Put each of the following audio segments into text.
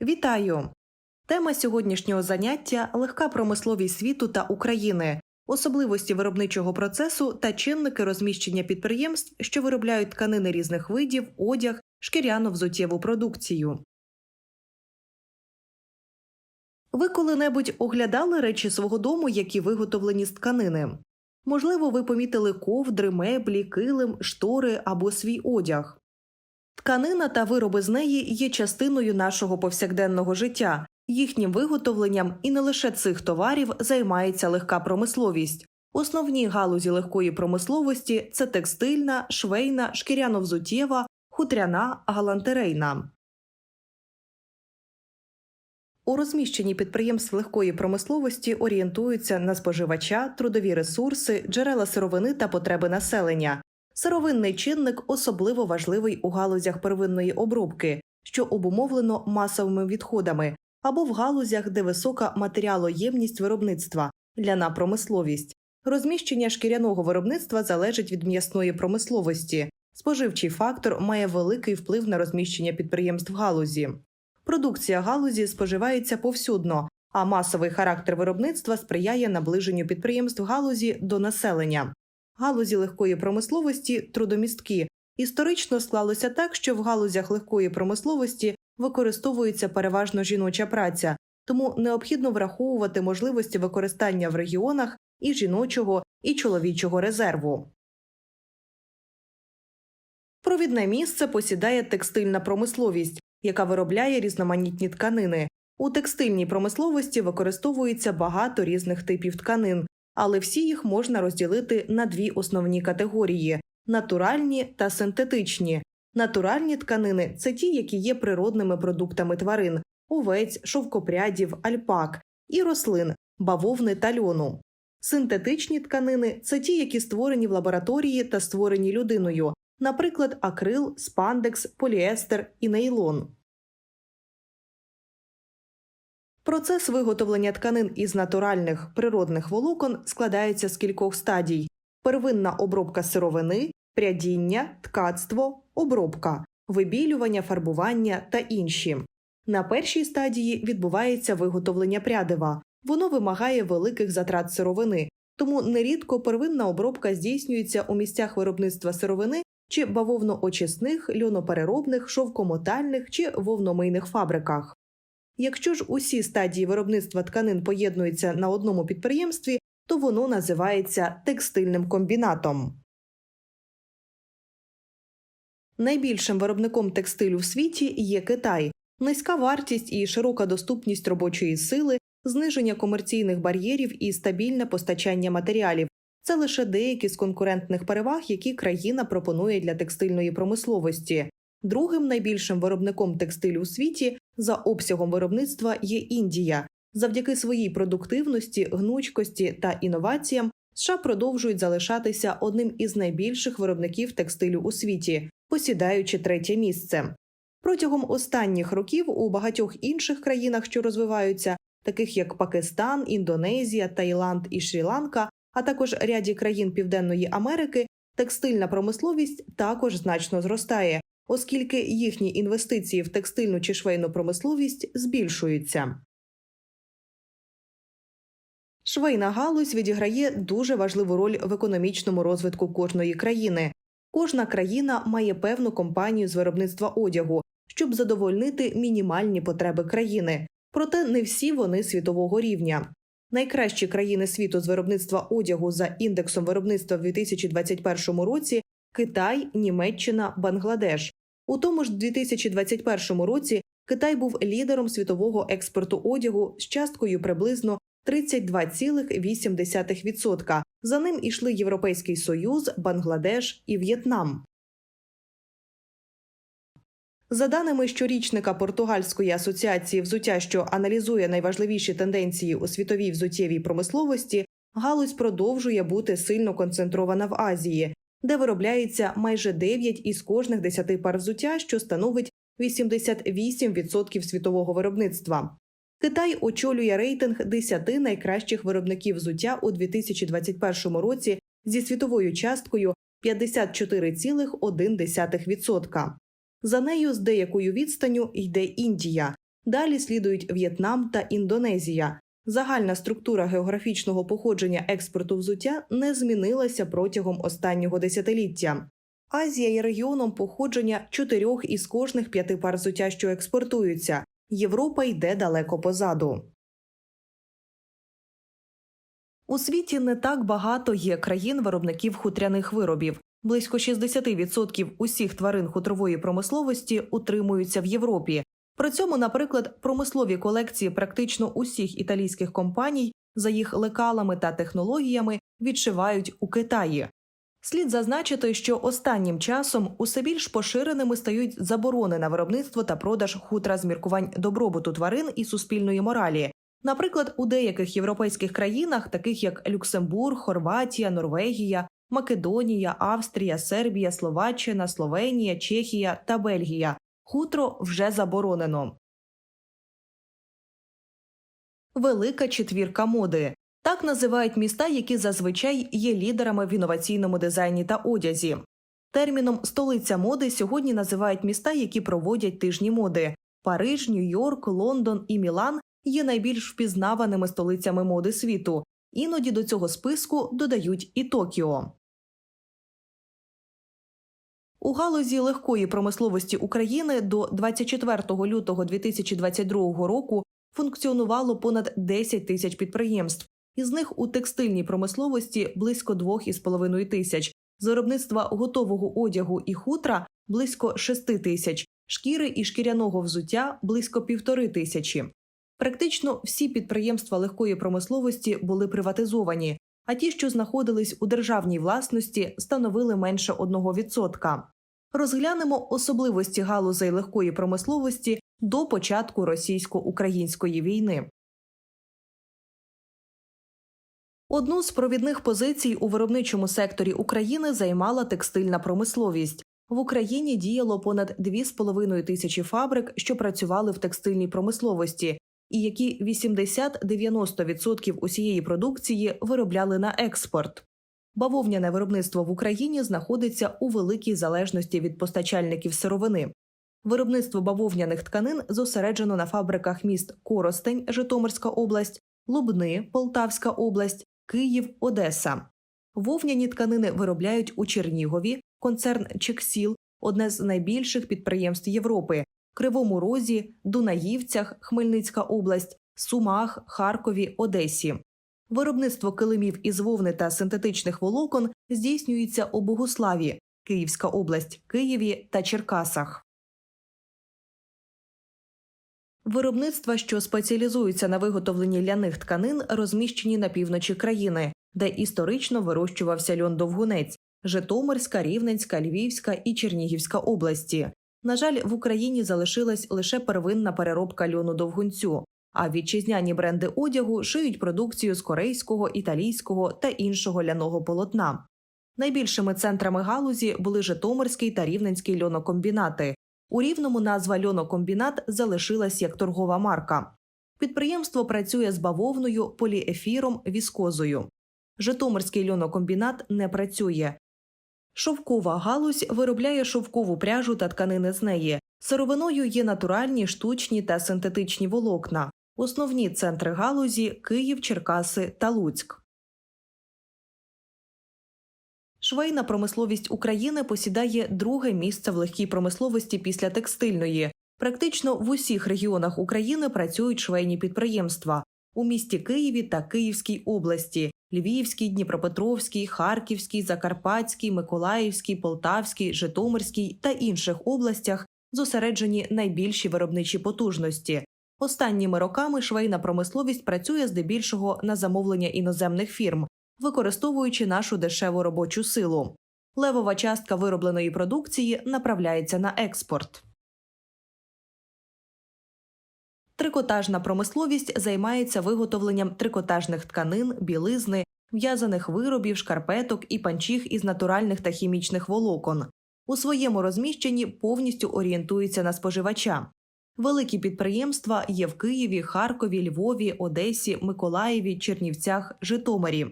Вітаю! Тема сьогоднішнього заняття легка промисловість світу та України, особливості виробничого процесу та чинники розміщення підприємств, що виробляють тканини різних видів, одяг, шкіряно взуттєву продукцію. Ви коли-небудь оглядали речі свого дому, які виготовлені з тканини? Можливо, ви помітили ковдри, меблі, килим, штори або свій одяг. Тканина та вироби з неї є частиною нашого повсякденного життя. Їхнім виготовленням і не лише цих товарів займається легка промисловість. Основні галузі легкої промисловості це текстильна, швейна, шкіряно-взуттєва, хутряна, галантерейна. У розміщенні підприємств легкої промисловості орієнтуються на споживача, трудові ресурси, джерела сировини та потреби населення. Сировинний чинник особливо важливий у галузях первинної обробки, що обумовлено масовими відходами, або в галузях, де висока матеріалоємність виробництва ляна промисловість. Розміщення шкіряного виробництва залежить від м'ясної промисловості. Споживчий фактор має великий вплив на розміщення підприємств галузі. Продукція галузі споживається повсюдно, а масовий характер виробництва сприяє наближенню підприємств галузі до населення. Галузі легкої промисловості трудомісткі. Історично склалося так, що в галузях легкої промисловості використовується переважно жіноча праця, тому необхідно враховувати можливості використання в регіонах і жіночого, і чоловічого резерву. Провідне місце посідає текстильна промисловість, яка виробляє різноманітні тканини. У текстильній промисловості використовується багато різних типів тканин, але всі їх можна розділити на дві основні категорії натуральні та синтетичні. Натуральні тканини це ті, які є природними продуктами тварин овець, шовкопрядів, альпак і рослин, бавовни та льону. Синтетичні тканини це ті, які створені в лабораторії та створені людиною, наприклад, акрил, спандекс, поліестер і нейлон. Процес виготовлення тканин із натуральних природних волокон складається з кількох стадій: первинна обробка сировини, прядіння, ткацтво, обробка, вибілювання, фарбування та інші. На першій стадії відбувається виготовлення прядива. Воно вимагає великих затрат сировини, тому нерідко первинна обробка здійснюється у місцях виробництва сировини чи бавовно-очисних, льонопереробних, шовкомотальних чи вовномийних фабриках. Якщо ж усі стадії виробництва тканин поєднуються на одному підприємстві, то воно називається текстильним комбінатом. Найбільшим виробником текстилю в світі є Китай. Низька вартість і широка доступність робочої сили, зниження комерційних бар'єрів і стабільне постачання матеріалів це лише деякі з конкурентних переваг, які країна пропонує для текстильної промисловості. Другим найбільшим виробником текстилю у світі за обсягом виробництва є Індія. Завдяки своїй продуктивності, гнучкості та інноваціям США продовжують залишатися одним із найбільших виробників текстилю у світі, посідаючи третє місце. Протягом останніх років у багатьох інших країнах, що розвиваються, таких як Пакистан, Індонезія, Таїланд і Шрі-Ланка, а також ряді країн Південної Америки, текстильна промисловість також значно зростає, оскільки їхні інвестиції в текстильну чи швейну промисловість збільшуються. Швейна галузь відіграє дуже важливу роль в економічному розвитку кожної країни. Кожна країна має певну компанію з виробництва одягу, щоб задовольнити мінімальні потреби країни, проте не всі вони світового рівня. Найкращі країни світу з виробництва одягу за індексом виробництва в 2021 році Китай, Німеччина, Бангладеш. У тому ж 2021 році Китай був лідером світового експорту одягу з часткою приблизно 32,8%. За ним ішли Європейський Союз, Бангладеш і В'єтнам. За даними щорічника Португальської асоціації взуття, що аналізує найважливіші тенденції у світовій взуттєвій промисловості, галузь продовжує бути сильно концентрована в Азії, де виробляється майже 9 із кожних 10 пар взуття, що становить 88% світового виробництва. Китай очолює рейтинг 10 найкращих виробників взуття у 2021 році зі світовою часткою 54,1%. За нею з деякою відстанню йде Індія. Далі слідують В'єтнам та Індонезія. Загальна структура географічного походження експорту взуття не змінилася протягом останнього десятиліття. Азія є регіоном походження чотирьох із кожних п'яти пар взуття, що експортуються. Європа йде далеко позаду. У світі не так багато є країн-виробників хутряних виробів. Близько 60% усіх тварин хутрової промисловості утримуються в Європі. При цьому, наприклад, промислові колекції практично усіх італійських компаній за їх лекалами та технологіями відшивають у Китаї. Слід зазначити, що останнім часом усе більш поширеними стають заборони на виробництво та продаж хутра з міркувань добробуту тварин і суспільної моралі. Наприклад, у деяких європейських країнах, таких як Люксембург, Хорватія, Норвегія, Македонія, Австрія, Сербія, Словаччина, Словенія, Чехія та Бельгія, хутро вже заборонено. Велика четвірка моди. Так називають міста, які зазвичай є лідерами в інноваційному дизайні та одязі. Терміном столиця моди сьогодні називають міста, які проводять тижні моди. Париж, Нью-Йорк, Лондон і Мілан є найбільш впізнаваними столицями моди світу. Іноді до цього списку додають і Токіо. У галузі легкої промисловості України до 24 лютого 2022 року функціонувало понад 10 тисяч підприємств. Із них у текстильній промисловості близько 2,5 тисяч, з виробництва готового одягу і хутра близько 6 тисяч, шкіри і шкіряного взуття близько півтори тисячі. Практично всі підприємства легкої промисловості були приватизовані, а ті, що знаходились у державній власності, становили менше 1%. Розглянемо особливості галузей легкої промисловості до початку російсько-української війни. Одну з провідних позицій у виробничому секторі України займала текстильна промисловість. В Україні діяло понад 2,5 тисячі фабрик, що працювали в текстильній промисловості, і які 80-90% усієї продукції виробляли на експорт. Бавовняне виробництво в Україні знаходиться у великій залежності від постачальників сировини. Виробництво бавовняних тканин зосереджено на фабриках міст Коростень, Житомирська область, Лубни, Полтавська область, Київ, Одеса. Вовняні тканини виробляють у Чернігові, концерн Чексіл, одне з найбільших підприємств Європи, Кривому Розі, Дунаївцях, Хмельницька область, Сумах, Харкові, Одесі. Виробництво килимів із вовни та синтетичних волокон здійснюється у Богославі, Київська область, Києві та Черкасах. Виробництва, що спеціалізуються на виготовленні ляних тканин, розміщені на півночі країни, де історично вирощувався льон довгунець Житомирська, Рівненська, Львівська і Чернігівська області. На жаль, в Україні залишилась лише первинна переробка льону довгунцю, а вітчизняні бренди одягу шиють продукцію з корейського, італійського та іншого ляного полотна. Найбільшими центрами галузі були Житомирський та Рівненський льонокомбінати. У рівному назва льонокомбінат залишилась як торгова марка. Підприємство працює з бавовною, поліефіром, віскозою. Житомирський льонокомбінат не працює. Шовкова галузь виробляє шовкову пряжу та тканини з неї. Сировиною є натуральні, штучні та синтетичні волокна. Основні центри галузі Київ, Черкаси та Луцьк. Швейна промисловість України посідає друге місце в легкій промисловості після текстильної. Практично в усіх регіонах України працюють швейні підприємства у місті Києві та Київській області, Львівській, Дніпропетровській, Харківській, Закарпатській, Миколаївській, Полтавській, Житомирській та інших областях зосереджені найбільші виробничі потужності. Останніми роками швейна промисловість працює здебільшого на замовлення іноземних фірм, використовуючи нашу дешеву робочу силу. Левова частка виробленої продукції направляється на експорт. Трикотажна промисловість займається виготовленням трикотажних тканин, білизни, в'язаних виробів, шкарпеток і панчіх із натуральних та хімічних волокон. У своєму розміщенні повністю орієнтується на споживача. Великі підприємства є в Києві, Харкові, Львові, Одесі, Миколаєві, Чернівцях, Житомирі.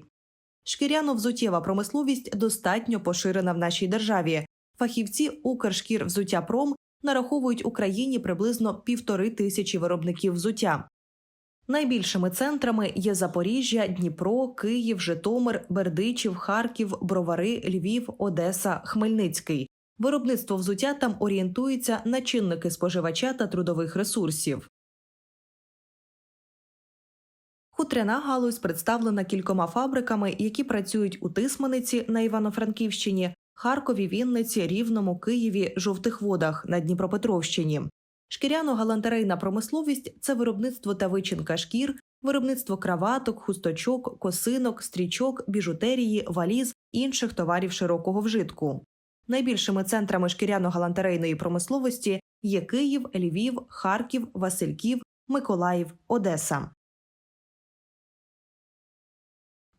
Шкіряно-взуттєва промисловість достатньо поширена в нашій державі. Фахівці Укршкірвзуттяпром нараховують Україні приблизно півтори тисячі виробників взуття. Найбільшими центрами є Запоріжжя, Дніпро, Київ, Житомир, Бердичів, Харків, Бровари, Львів, Одеса, Хмельницький. Виробництво взуття там орієнтується на чинники споживача та трудових ресурсів. Хутряна галузь представлена кількома фабриками, які працюють у Тисманиці на Івано-Франківщині, Харкові, Вінниці, Рівному, Києві, Жовтих Водах на Дніпропетровщині. Шкіряно-галантерейна промисловість це виробництво та вичинка шкір, виробництво краваток, хусточок, косинок, стрічок, біжутерії, валіз інших товарів широкого вжитку. Найбільшими центрами шкіряно-галантерейної промисловості є Київ, Львів, Харків, Васильків, Миколаїв, Одеса.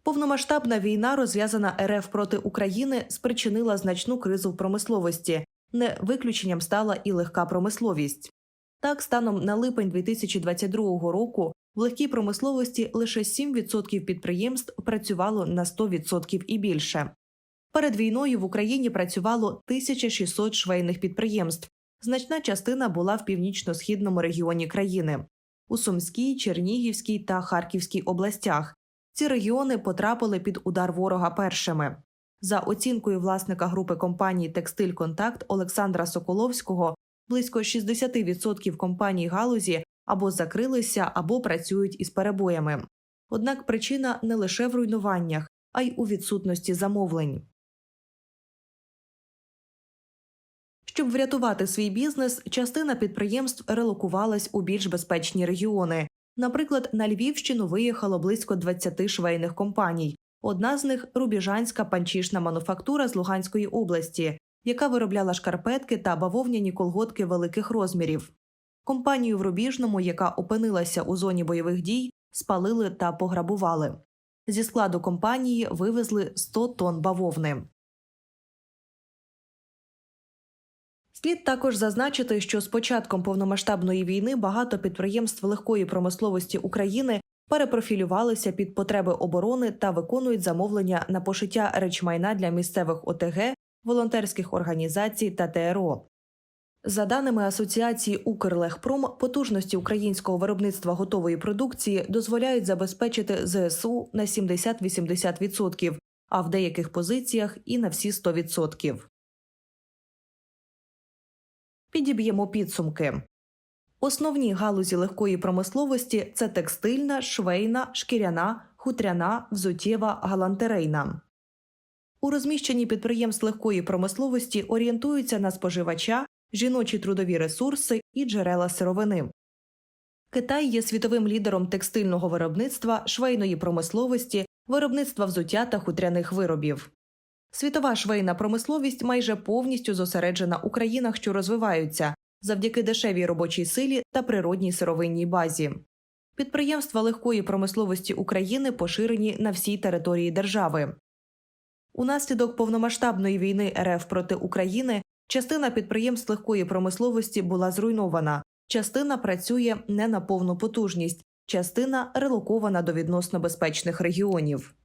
Повномасштабна війна, розв'язана РФ проти України, спричинила значну кризу в промисловості. Не виключенням стала і легка промисловість. Так, станом на липень 2022 року в легкій промисловості лише 7% підприємств працювало на 100% і більше. Перед війною в Україні працювало 1600 швейних підприємств. Значна частина була в північно-східному регіоні країни у Сумській, Чернігівській та Харківській областях. Ці регіони потрапили під удар ворога першими. За оцінкою власника групи компаній Текстиль Контакт Олександра Соколовського, близько 60% компаній галузі або закрилися, або працюють із перебоями. Однак причина не лише в руйнуваннях, а й у відсутності замовлень. Щоб врятувати свій бізнес, частина підприємств релокувалась у більш безпечні регіони. Наприклад, на Львівщину виїхало близько 20 швейних компаній. Одна з них рубіжанська панчішна мануфактура з Луганської області, яка виробляла шкарпетки та бавовняні колготки великих розмірів. Компанію в Рубіжному, яка опинилася у зоні бойових дій, спалили та пограбували. Зі складу компанії вивезли 100 тонн бавовни. Слід також зазначити, що з початком повномасштабної війни багато підприємств легкої промисловості України перепрофілювалися під потреби оборони та виконують замовлення на пошиття речмайна для місцевих ОТГ, волонтерських організацій та ТРО. За даними Асоціації Укрлегпром, потужності українського виробництва готової продукції дозволяють забезпечити ЗСУ на 70-80%, а в деяких позиціях і на всі 100%. Підіб'ємо підсумки. Основні галузі легкої промисловості це текстильна, швейна, шкіряна, хутряна, взуттєва, галантерейна. У розміщенні підприємств легкої промисловості орієнтуються на споживача, жіночі трудові ресурси і джерела сировини. Китай є світовим лідером текстильного виробництва, швейної промисловості, виробництва взуття та хутряних виробів. Світова швейна промисловість майже повністю зосереджена у країнах, що розвиваються, завдяки дешевій робочій силі та природній сировинній базі. Підприємства легкої промисловості України поширені на всій території держави. Унаслідок повномасштабної війни РФ проти України частина підприємств легкої промисловості була зруйнована, частина працює не на повну потужність, частина релокована до відносно безпечних регіонів.